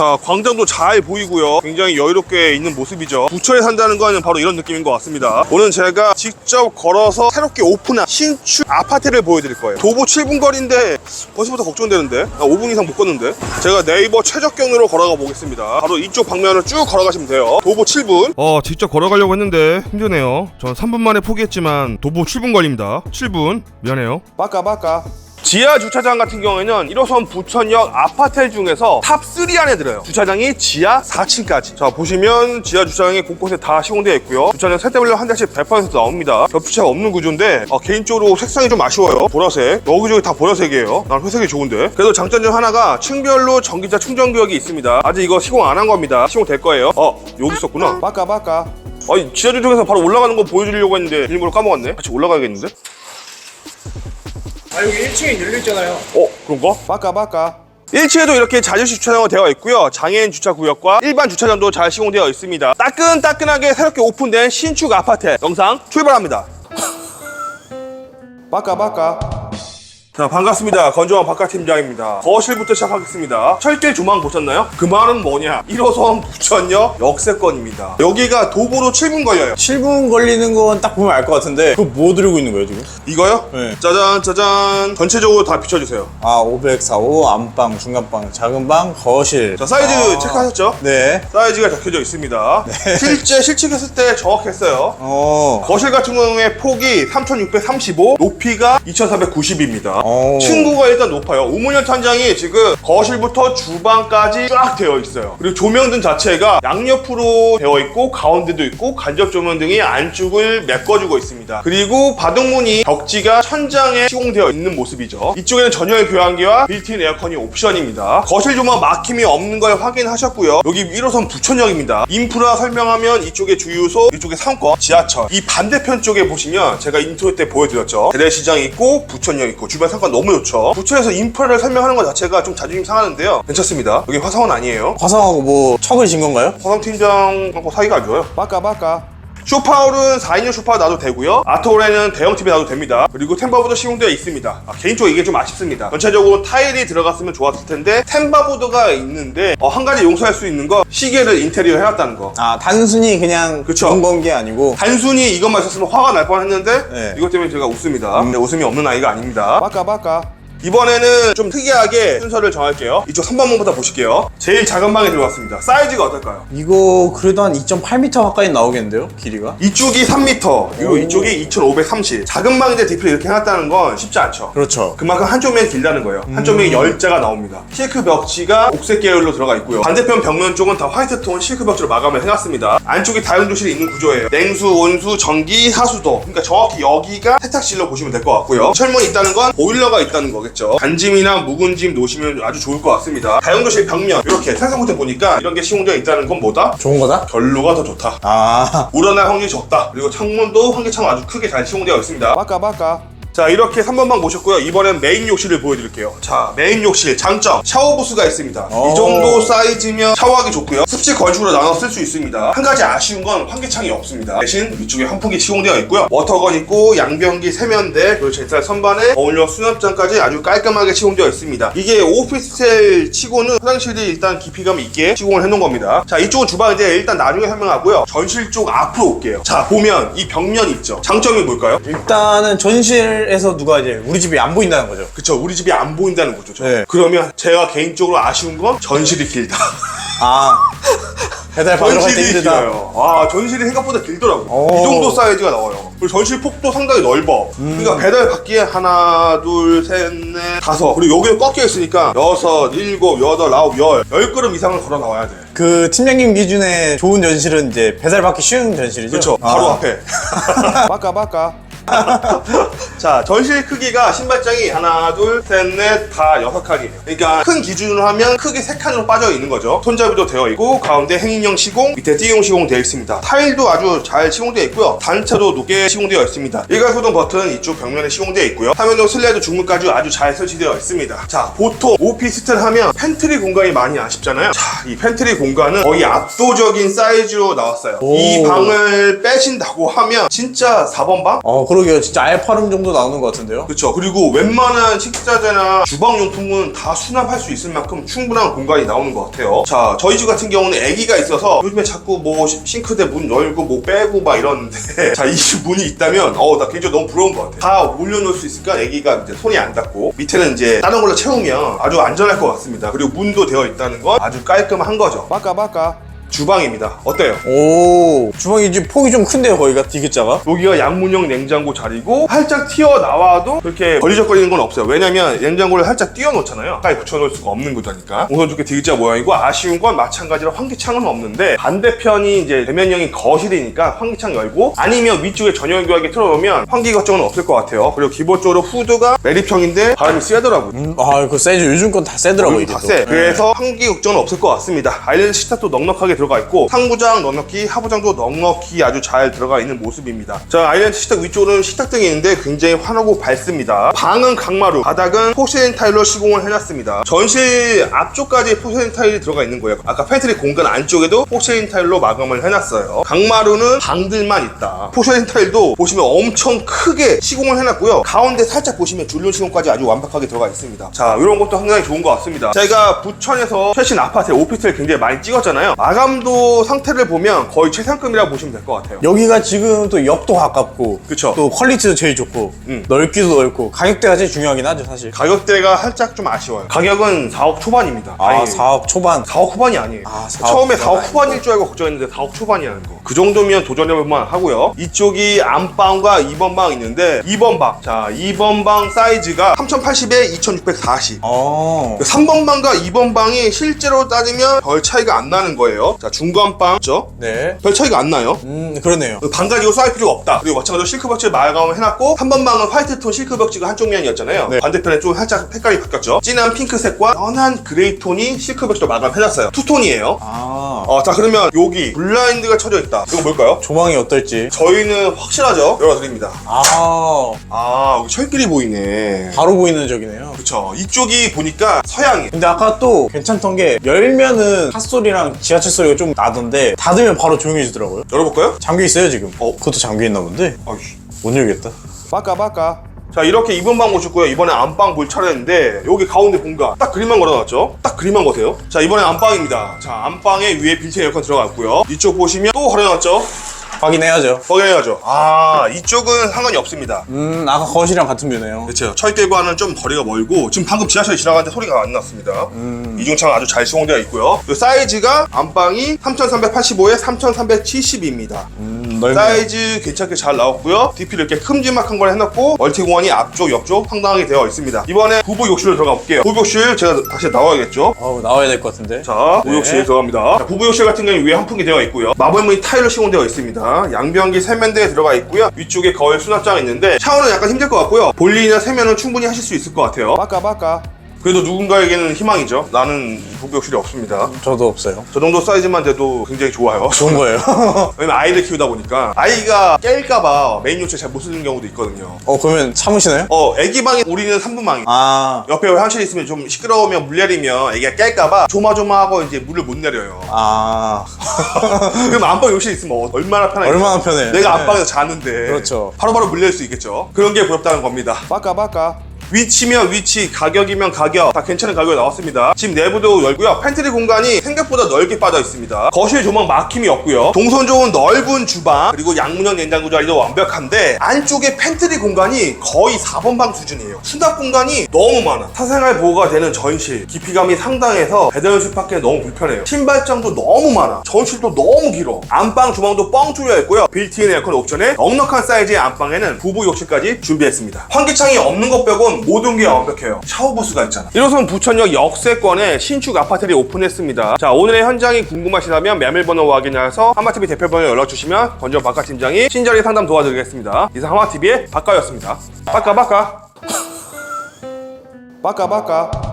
자, 광장도 잘 보이고요. 굉장히 여유롭게 있는 모습이죠. 부천에 산다는 거는 바로 이런 느낌인 것 같습니다. 오늘 제가 직접 걸어서 새롭게 오픈한 신축 아파트를 보여드릴 거예요. 도보 7분 거리인데 벌써부터 걱정되는데? 나 5분 이상 못 걷는데? 제가 네이버 최적경으로 걸어가 보겠습니다. 바로 이쪽 방면을 쭉 걸어가시면 돼요. 도보 7분. 어, 직접 걸어가려고 했는데 힘드네요. 전 3분 만에 포기했지만 도보 7분 걸립니다. 7분. 미안해요. 빠까 빠까. 지하 주차장 같은 경우에는 1호선 부천역 아파트 중에서 탑 3 안에 들어요. 주차장이 지하 4층까지. 자, 보시면 지하 주차장이 곳곳에 다 시공되어 있고요. 주차장 세대별로 한 대씩 100% 나옵니다. 겹주차가 없는 구조인데 어, 개인적으로 색상이 좀 아쉬워요. 보라색. 여기저기 다 보라색이에요. 난 회색이 좋은데. 그래도 장점 중 하나가 층별로 전기차 충전 구역이 있습니다. 아직 이거 시공 안 한 겁니다. 시공 될 거예요. 어, 여기 있었구나. 빠까 빠까. 아니, 지하 주차장에서 바로 올라가는 거 보여주려고 했는데 일부러 까먹었네. 같이 올라가야겠는데? 아 여기 1층에 열려있잖아요. 어 그런가? 빠까 빠까 1층에도 이렇게 자율식 주차장으로 되어 있고요. 장애인 주차 구역과 일반 주차장도 잘 시공되어 있습니다. 따끈따끈하게 새롭게 오픈된 신축 아파트 영상 출발합니다. 빠까 빠까 자 반갑습니다 건조한 바깥팀장입니다 거실부터 시작하겠습니다 철길 조망 보셨나요? 그 말은 뭐냐 1호선 부천역 역세권입니다 여기가 도보로 7분 걸려요 7분 걸리는 건 딱 보면 알 것 같은데 그거 뭐 들고 있는 거예요 지금? 이거요? 네. 짜잔 짜잔 전체적으로 다 비춰주세요 아 545, 안방, 중간방, 작은방, 거실 자 사이즈 아. 체크하셨죠? 네 사이즈가 적혀져 있습니다. 실제 실측했을 때 정확했어요. 어. 거실 같은 경우에 폭이 3635, 높이가 2490입니다. 오. 층고가 일단 높아요. 우문현 천장이 지금 거실부터 주방까지 쫙 되어 있어요. 그리고 조명등 자체가 양옆으로 되어 있고 가운데도 있고 간접 조명 등이 안쪽을 메꿔주고 있습니다. 그리고 바둑문이 벽지가 천장에 시공되어 있는 모습이죠. 이쪽에는 전열 교환기와 빌트인 에어컨이 옵션입니다. 거실 조망 막힘이 없는 걸 확인하셨고요. 여기 1호선 부천역입니다. 인프라 설명하면 이쪽에 주유소, 이쪽에 상권, 지하철. 이 반대편 쪽에 보시면 제가 인트로 때 보여드렸죠. 재래시장 있고 부천역 있고 주변 상권 너무 좋죠. 부천에서 인프라를 설명하는 것 자체가 좀 자존심 상하는데요. 괜찮습니다. 여기 화성은 아니에요. 화성하고 뭐 척을 진 건가요? 화성 팀장하고 사이가 안 좋아요. 빠까 빠까. 쇼파홀은 4인용 쇼파 놔도 되고요. 아트홀에는 대형 TV 놔도 됩니다. 그리고 템바보드 시공되어 있습니다. 아, 개인적으로 이게 좀 아쉽습니다. 전체적으로 타일이 들어갔으면 좋았을 텐데 템바보드가 있는데 어, 한 가지 용서할 수 있는 거 시계를 인테리어 해놨다는 거. 아 단순히 그냥 그쵸. 그런 건게 아니고 단순히 이것만 있었으면 화가 날 뻔했는데 네. 이것 때문에 제가 웃습니다. 근데 웃음이 없는 아이가 아닙니다. 빠까 빠까. 이번에는 좀 특이하게 순서를 정할게요. 이쪽 3번문부터 보실게요. 제일 작은 방에 들어왔습니다. 사이즈가 어떨까요? 이거 그래도 한 2.8m 가까이 나오겠는데요? 길이가? 이쪽이 3m, 그리고 오. 이쪽이 2,530. 작은 방인데 디플레이 이렇게 해놨다는 건 쉽지 않죠. 그렇죠 그만큼 한쪽 면이 길다는 거예요. 한쪽 면이 열자가 나옵니다. 실크 벽지가 옥색 계열로 들어가 있고요. 반대편 벽면 쪽은 다 화이트 톤 실크 벽지로 마감을 해놨습니다. 안쪽에 다용도실이 있는 구조예요. 냉수, 온수, 전기, 하수도. 그러니까 정확히 여기가 세탁실로 보시면 될 것 같고요. 철문이 있다는 건 보일러가 있다는 거겠죠. 간짐이나 묵은 짐 놓으시면 아주 좋을 것 같습니다. 다용도실 벽면 이렇게 생성부터 보니까 이런 게 시공되어 있다는 건 뭐다? 좋은 거다? 결로가 더 좋다. 아 우러날 확률이 적다. 그리고 창문도 환기창 아주 크게 잘 시공되어 있습니다. 빠까 빠까. 자 이렇게 3번방 보셨고요. 이번엔 메인 욕실을 보여드릴게요. 자 메인 욕실 장점 샤워 부스가 있습니다. 오. 이 정도 사이즈면 샤워하기 좋고요. 습식 건축으로 나눠 쓸 수 있습니다. 한 가지 아쉬운 건 환기창이 없습니다. 대신 위쪽에 환풍기 시공되어 있고요. 워터건 있고 양변기 세면대 그리고 제탈 선반에 어울려 수납장까지 아주 깔끔하게 시공되어 있습니다. 이게 오피스텔 치고는 화장실이 일단 깊이감 있게 시공을 해놓은 겁니다. 자 이쪽은 주방인데 일단 나중에 설명하고요. 전실 쪽 앞으로 올게요. 자 보면 이 벽면 있죠. 장점이 뭘까요? 일단은 전실 에서 누가 이제 우리 집이 안 보인다는 거죠. 그쵸 우리 집이 안 보인다는 거죠 네. 그러면 제가 개인적으로 아쉬운 건 전실이 길다. 아. 배달 받으러 갈때 전실이 힘들다. 길어요. 아 전실이 생각보다 길더라고. 오. 이 정도 사이즈가 나와요. 그리고 전실 폭도 상당히 넓어. 음. 그러니까 배달 받기에 하나 둘셋넷 다섯. 그리고 여기는 꺾여 있으니까 여섯 일곱 여덟 아홉 열열 그릇 이상을 걸어 나와야 돼. 그 팀장님 기준에 좋은 전실은 이제 배달 받기 쉬운 전실이죠? 그렇죠 바로 아. 앞에. 빠까 빠까 자 전실 크기가 신발장이 하나 둘 셋 넷 다 여섯 칸이에요. 그러니까 큰 기준으로 하면 크게 세 칸으로 빠져 있는 거죠. 손잡이도 되어 있고 가운데 행인형 시공 밑에 띠용 시공 되어 있습니다. 타일도 아주 잘 시공되어 있고요. 단차도 높게 시공되어 있습니다. 일괄소동 버튼 이쪽 벽면에 시공되어 있고요. 화면용 슬라이드 중문까지 아주 잘 설치되어 있습니다. 자 보통 오피스텔 하면 팬트리 공간이 많이 아쉽잖아요. 자 이 팬트리 공간은 거의 압도적인 사이즈로 나왔어요. 오. 이 방을 빼신다고 하면 진짜 4번 방? 어, 그러 그러게요. 진짜 알파룸 정도 나오는 것 같은데요. 그렇죠. 그리고 웬만한 식자재나 주방용품은 다 수납할 수 있을 만큼 충분한 공간이 나오는 것 같아요. 자, 저희 집 같은 경우는 아기가 있어서 요즘에 자꾸 뭐 시- 싱크대 문 열고 뭐 빼고 막 이러는데 자, 이 문이 있다면 어, 나 개인적으로 너무 부러운 것 같아요. 다 올려놓을 수 있으니까 아기가 이제 손이 안 닿고 밑에는 이제 다른 걸로 채우면 아주 안전할 것 같습니다. 그리고 문도 되어 있다는 건 아주 깔끔한 거죠. 바까 바까. 주방입니다. 어때요? 오, 주방이 이제 폭이 좀 큰데요, 거기가 디귿자가. 여기가 양문형 냉장고 자리고 살짝 튀어나와도 그렇게 걸리적거리는 건 없어요 왜냐면 냉장고를 살짝 띄워놓잖아요 가까이 붙여놓을 수가 없는 구조니까 우선 좋게 디귿자 모양이고 아쉬운 건 마찬가지로 환기창은 없는데 반대편이 이제 대면형이 거실이니까 환기창 열고 아니면 위쪽에 전용교하게 틀어놓으면 환기 걱정은 없을 것 같아요 그리고 기본적으로 후드가 매립형인데 바람이 세더라고요 음, 아, 그 세죠. 요즘 건 다 세더라고요, 이게 다 또. 세. 그래서 환기 걱정은 없을 것 같습니다. 아일랜드 식탁도 넉넉하게 들어가 있고 상부장 넉넉히, 하부장도 넉넉히 아주 잘 들어가 있는 모습입니다. 자, 아일랜드 식탁 위쪽으로는 식탁등이 있는데 굉장히 환하고 밝습니다. 방은 강마루, 바닥은 포세린 타일로 시공을 해놨습니다. 전실 앞쪽까지 포세린 타일이 들어가 있는 거예요. 아까 팬트리 공간 안쪽에도 포세린 타일로 마감을 해놨어요. 강마루는 방들만 있다. 포세린 타일도 보시면 엄청 크게 시공을 해놨고요. 가운데 살짝 보시면 줄눈 시공까지 아주 완벽하게 들어가 있습니다. 자, 이런 것도 상당히 좋은 것 같습니다. 제가 부천에서 최신 아파트 오피스를 굉장히 많이 찍었잖아요. 마감 도 상태를 보면 거의 최상급이라고 보시면 될 것 같아요. 여기가 지금 또 옆도 가깝고 그쵸. 또 퀄리티도 제일 좋고 음. 넓기도 넓고 가격대가 제일 중요하긴 하죠 사실 가격대가 살짝 좀 아쉬워요. 가격은 4억 초반입니다. 아 다행히. 4억 초반 4억 후반이 아니에요. 아, 4억 처음에 후반 4억 후반일 줄 알고 걱정했는데 4억 초반이라는 거. 그 정도면 도전해볼만 하고요. 이쪽이 안방과 2번 방 있는데 2번 방. 자, 2번 방 사이즈가 3080에 2640. 어 3번 방과 2번 방이 실제로 따지면 별 차이가 안 나는 거예요. 자, 중간 방, 죠 네. 별 차이가 안 나요. 음 그러네요 방 가지고 쌓일 필요가 없다. 그리고 마찬가지로 실크 벽지를 마감을 해놨고 3번 방은 화이트 톤 실크 벽지가 한쪽 면이었잖아요. 네. 반대편에 좀 살짝 색깔이 바뀌었죠. 진한 핑크색과 연한 그레이 톤이 실크 벽지로 마감해놨어요. 투톤이에요. 아 어, 자 그러면 여기 블라인드가 쳐져 있다. 이거 뭘까요? 조망이 어떨지 저희는 확실하죠. 열어드립니다. 아 아 여기 철길이 보이네. 바로 보이는 적이네요 그쵸. 이쪽이 보니까 서양이. 근데 아까 또 괜찮던 게 열면은 핫소리랑 지하철 소리 가 좀 나던데 닫으면 바로 조용해지더라고요 열어볼까요? 잠겨 있어요 지금 어. 그것도 잠겨 있나 본데 아이씨. 못 열겠다 바까 바까. 자 이렇게 2번 방 보셨고요. 이번에 안방 볼 차례인데 여기 가운데 공간 딱 그림만 걸어놨죠. 딱 그림만 거세요. 자 이번에 안방입니다. 자 안방에 위에 빌트 에어컨 들어갔고요. 이쪽 보시면 또 걸어놨죠. 확인해야죠 확인해야죠. 아 이쪽은 상관이 없습니다. 음 아까 거실이랑 같은 뷰네요 그렇죠. 철길과는 좀 거리가 멀고 지금 방금 지하철이 지나가는데 소리가 안 났습니다. 이중창 아주 잘 시공되어 있고요. 그 사이즈가 안방이 3385에 3370입니다. 음 넓네요 사이즈 괜찮게 잘 나왔고요. DP를 이렇게 큼지막한 걸 해놓고 멀티 공간이 앞쪽, 옆쪽 상당하게 되어 있습니다. 이번에 부부 욕실로 들어가 볼게요. 부부 욕실 제가 다시 나와야겠죠. 어우 나와야 될 것 같은데 자, 부부 네. 욕실 들어갑니다. 자, 부부 욕실 같은 경우는 위에 한풍기 되어 있고요. 마블문이 타일로 시공되어 있습니다. 양변기 세면대에 들어가 있고요. 위쪽에 거울 수납장 있는데 샤워는 약간 힘들 것 같고요. 볼일이나 세면은 충분히 하실 수 있을 것 같아요. 바까 바까. 그래도 누군가에게는 희망이죠. 나는 부부 욕실이 없습니다. 저도 없어요 저 정도 사이즈만 돼도 굉장히 좋아요. 좋은 거예요 왜냐면 아이를 키우다 보니까 아이가 깰까봐 메인 요체 잘 못 쓰는 경우도 있거든요. 어 그러면 참으시나요? 어, 애기 방에 우리는 3분 방이. 아 옆에 화장실 있으면 좀 시끄러우면 물 내리면 애기가 깰까봐 조마조마하고 이제 물을 못 내려요. 아 그럼 안방 욕실 있으면 어- 얼마나 편하겠어. 얼마나 편해요 내가 네. 안방에서 자는데. 그렇죠. 바로바로 물낼수 있겠죠. 그런 게 부럽다는 겁니다. 바까 바까. 위치면 위치, 가격이면 가격 다 괜찮은 가격이 나왔습니다. 집 내부도 열고요. 팬트리 공간이 생각보다 넓게 빠져 있습니다. 거실 조망 막힘이 없고요. 동선 좋은 넓은 주방 그리고 양문형 냉장고 자리도 완벽한데 안쪽에 팬트리 공간이 거의 4번 방 수준이에요. 수납 공간이 너무 많아. 사생활 보호가 되는 전실 깊이감이 상당해서 배달 음식 받기에 너무 불편해요. 신발장도 너무 많아. 전실도 너무 길어. 안방 주방도 뻥 뚫려 있고요. 빌트인 에어컨 옵션에 넉넉한 사이즈의 안방에는 부부 욕실까지 준비했습니다. 환기창이 없는 것 빼곤 모든 게 완벽해요. 샤워 부스가 있잖아. 이로선 부천역 역세권에 신축 아파트를 오픈했습니다. 자 오늘의 현장이 궁금하시다면 메밀번호 확인하셔서 하마TV 대표번호 연락 주시면 권정 박가 팀장이 친절히 상담 도와드리겠습니다. 이상 하마TV의 박가였습니다. 박가 박가. 박가 박가.